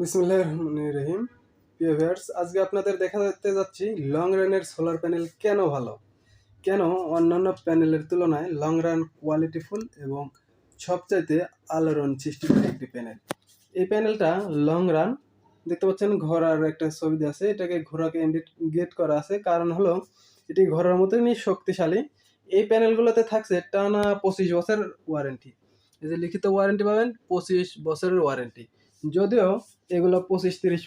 বিসমুল্লাহ আজকে আপনাদের দেখাতে যাচ্ছি লং রানের সোলার প্যানেল কেন ভালো? কেন অন্যান্য প্যানেলের তুলনায় লং রান কোয়ালিটিফুল এবং সবচাইতে আলোড়ন সৃষ্টিকারী একটি প্যানেল? এই প্যানেলটা লং রান, দেখতে পাচ্ছেন ঘোড়ার একটা ছবি আছে, এটাকে ঘোড়াকে ইন্ডিকেট করা আছে। কারণ হলো, এটি ঘোড়ার মতনই শক্তিশালী। এই প্যানেলগুলোতে থাকছে টানা পঁচিশ বছর ওয়ারেন্টি এই যে লিখিত ওয়ারেন্টি পাবেন, পঁচিশ বছরের ওয়ারেন্টি যদিও এগুলো পঁচিশ, তিরিশ,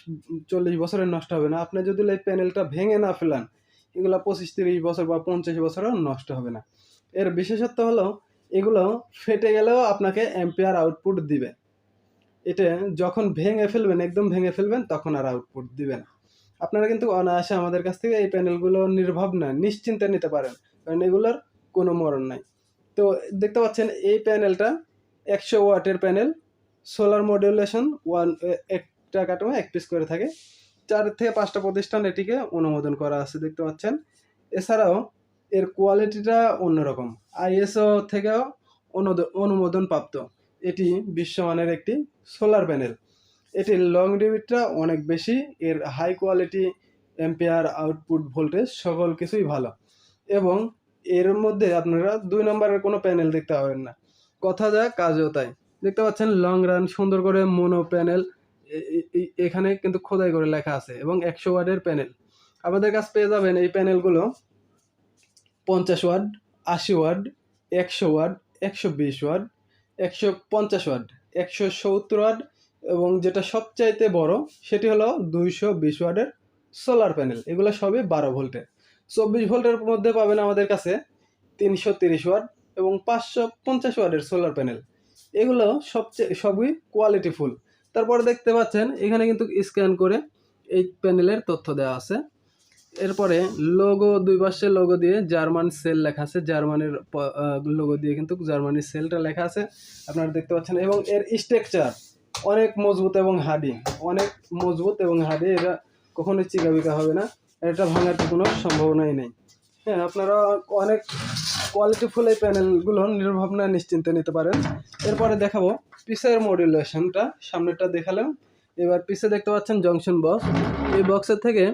চল্লিশ বছরের নষ্ট হবে না। আপনি যদি এই প্যানেলটা ভেঙে না ফেলান, এগুলো পঁচিশ, তিরিশ বছর বা পঞ্চাশ বছরও নষ্ট হবে না। এর বিশেষত্ব হলো, এগুলো ফেটে গেলেও আপনাকে এম্পিয়ার আউটপুট দিবে। এটা যখন ভেঙে ফেলবেন, একদম ভেঙে ফেলবেন, তখন আর আউটপুট দিবে না। আপনারা কিন্তু অনায়াসে আমাদের কাছ থেকে এই প্যানেলগুলো নির্ভব না, নিশ্চিন্তে নিতে পারেন, কারণ এগুলোর কোনো মরণ নাই। তো দেখতে পাচ্ছেন, এই প্যানেলটা একশো ওয়াটের প্যানেল সোলার মডুলেশন ওয়ান একটা কাটমে এক পিস করে থাকে। চার থেকে পাঁচটা প্রতিষ্ঠান এটিকে অনুমোদন করা আছে, দেখতে পাচ্ছেন। এছাড়াও এর কোয়ালিটিটা অন্যরকম। আইএসও থেকেও অনুমোদন প্রাপ্ত এটি বিশ্বমানের একটি সোলার প্যানেল এটির লং ডিভিটটা অনেক বেশি। এর high quality ampere output voltage সকল কিছুই ভালো। এবং এর মধ্যে আপনারা দুই নম্বরের কোনো প্যানেল দেখতে পাবেন না। কথা যা কাজও তাই। দেখতে পাচ্ছেন লং রান সুন্দর করে মোনো প্যানেল এখানে কিন্তু খোদাই করে লেখা আছে এবং একশো ওয়ার্ডের প্যানেল। আমাদের কাছে পেয়ে যাবেন এই প্যানেলগুলো পঞ্চাশ ওয়ার্ড, আশি ওয়ার্ড, একশো ওয়ার্ড, একশো বিশ ওয়ার্ড, একশো পঞ্চাশ ওয়ার্ড, একশো সত্তর ওয়ার্ড এবং যেটা সবচাইতে বড় সেটি হলো দুইশো বিশ ওয়ার্ডের সোলার প্যানেল। এগুলো সবই বারো ভোল্টের চব্বিশ ভোল্টের মধ্যে পাবেন আমাদের কাছে তিনশো তিরিশ ওয়ার্ড এবং পাঁচশো পঞ্চাশ ওয়ার্ডের সোলার প্যানেল। এগুলো সবচেয়ে সবই কোয়ালিটিফুল তারপরে দেখতে পাচ্ছেন, এখানে কিন্তু স্ক্যান করে এই প্যানেলের তথ্য দেওয়া আছে। এরপরে লোগো দুই পাশে লোগো দিয়ে জার্মান সেল লেখা আছে। জার্মানির লোগো দিয়ে কিন্তু জার্মানির সেলটা লেখা আছে। আপনারা দেখতে পাচ্ছেন, এবং এর স্ট্রাকচার অনেক মজবুত এবং হাডি অনেক মজবুত এবং হাডি এরা কখনোই চিকাবিকা হবে না। এটা ভাঙার কোনো সম্ভাবনাই নেই। হ্যাঁ আপনারা অনেক কোয়ালিটিফুল এই প্যানেলগুলো নির্ভাবনা নিশ্চিন্তে নিতে পারেন। এরপরে দেখাবো পিসের মডুলেশনটা সামনেটা দেখালাম। এবার পিসে দেখতে পাচ্ছেন জংশন বক্স এই বক্সের থেকে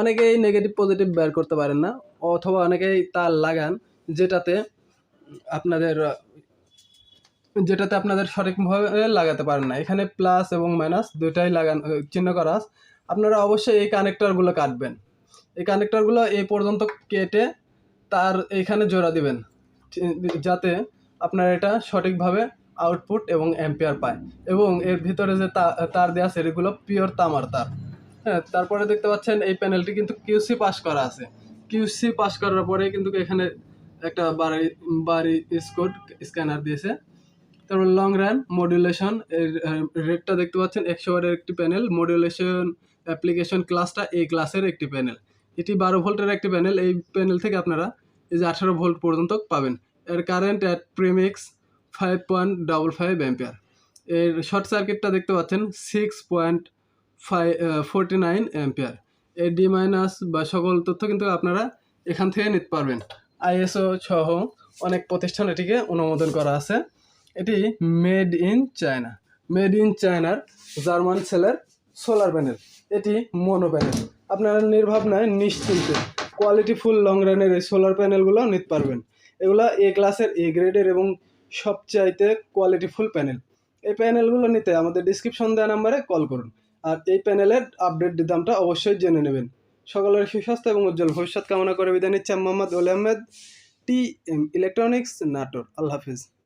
অনেকেই নেগেটিভ পজিটিভ বের করতে পারেন না, অথবা অনেকেই তার লাগান যেটাতে আপনাদের যেটাতে আপনাদের সঠিকভাবে লাগাতে পারেন না। এখানে প্লাস এবং মাইনাস দুটাই লাগান, চিহ্ন করা আপনারা অবশ্যই এই কানেক্টরগুলো কাটবেন। এই কানেক্টরগুলো এই পর্যন্ত কেটে তার এইখানে জোড়া দিবেন। যাতে আপনার এটা সঠিকভাবে আউটপুট এবং অ্যাম্পিয়ার পায়। এবং এর ভিতরে যে তার দেওয়া আছে, এগুলো পিওর তামার তার। হ্যাঁ তারপরে দেখতে পাচ্ছেন এই প্যানেলটি কিন্তু কিউসি পাস করা আছে। কিউসি পাস করার পরে কিন্তু এখানে একটা বাড়ি বাড়ি স্কোড স্ক্যানার দিয়েছে। তারপর লং রান মডুলেশন এর রেটটা দেখতে পাচ্ছেন একশো ওয়ার্ডের একটি প্যানেল মডুলেশন অ্যাপ্লিকেশন ক্লাসটা এই ক্লাসের একটি প্যানেল এটি বারো ভোল্টের একটি প্যানেল এই প্যানেল থেকে আপনারা এই যে আঠারো ভোল্ট পর্যন্ত পাবেন। এর current at premix five point double five ampere এর শর্ট সার্কিটটা দেখতে পাচ্ছেন six point five forty nine ampere এর ডি মাইনাস বা সকল তথ্য কিন্তু আপনারা এখান থেকে নিতে পারবেন। আইএসও সহ অনেক প্রতিষ্ঠান এটিকে অনুমোদন করা আছে। এটি made in China made in চায়নার জার্মান সেলের সোলার প্যানেল এটি মনো প্যানেল আপনারা নির্ভাবনায় নিশ্চিন্তে কোয়ালিটি ফুল লং রানের এই সোলার প্যানেলগুলো নিতে পারবেন। এগুলো এ ক্লাসের এ গ্রেডের এবং সবচাইতে কোয়ালিটিফুল প্যানেল এই প্যানেলগুলো নিতে আমাদের ডিসক্রিপশন দেওয়া নাম্বারে কল করুন। আর এই প্যানেলের আপডেট দামটা অবশ্যই জেনে নেবেন। সকলের সুস্বাস্থ্য এবং উজ্জ্বল ভবিষ্যৎ কামনা করে বিদায় নিচ্ছে Mohammad Oli Ahmed T M electronics Natore আল্লাহ হাফিজ।